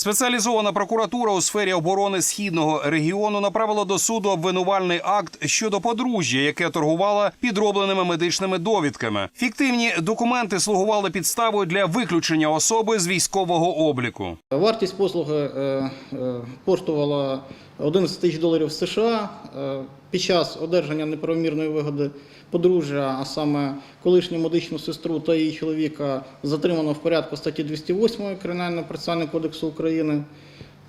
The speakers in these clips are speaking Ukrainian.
Спеціалізована прокуратура у сфері оборони східного регіону направила до суду обвинувальний акт щодо подружжя, яке торгувало підробленими медичними довідками. Фіктивні документи слугували підставою для виключення особи з військового обліку. Вартість послуги е, е, коштувала 11 тисяч доларів США. Під час одержання неправомірної вигоди подружжя, а саме колишню медичну сестру та її чоловіка, затримано в порядку статті 208 Кримінального процесуального кодексу України.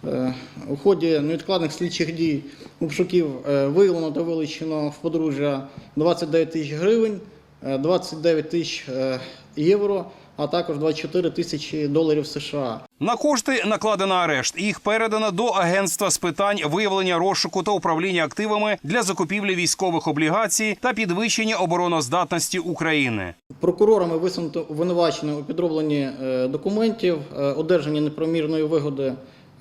Е, У ході невідкладних слідчих дій обшуків е, виявлено та вилучено в подружжя 29 тисяч гривень, е, 29 тисяч е, євро, а також 24 тисячі доларів США. На кошти накладено арешт. Їх передано до агентства з питань виявлення розшуку та управління активами для закупівлі військових облігацій та підвищення обороноздатності України. Прокурорами висунуто обвинувачення у підробленні е, документів, е, одержанні неправомірної вигоди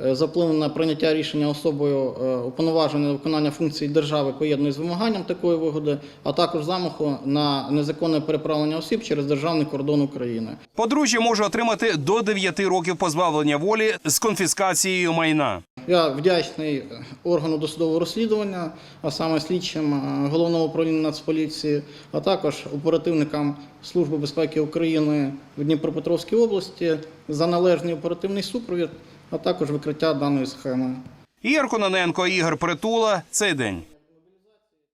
е, за впливом на прийняття рішення особою е, уповноваженої виконання функцій держави поєднує з вимаганням такої вигоди, а також замаху на незаконне переправлення осіб через державний кордон України. Подружжя може отримати до 9 років позбавлення волі з конфіскацією майна. Я вдячний е, органу досудового розслідування, а саме слідчим головного управління Нацполіції, а також оперативникам Служби безпеки України в Дніпропетровській області за належний оперативний супровід, а також викриття даної схеми. Ігор Кононенко, Ігор Притула. Цей день.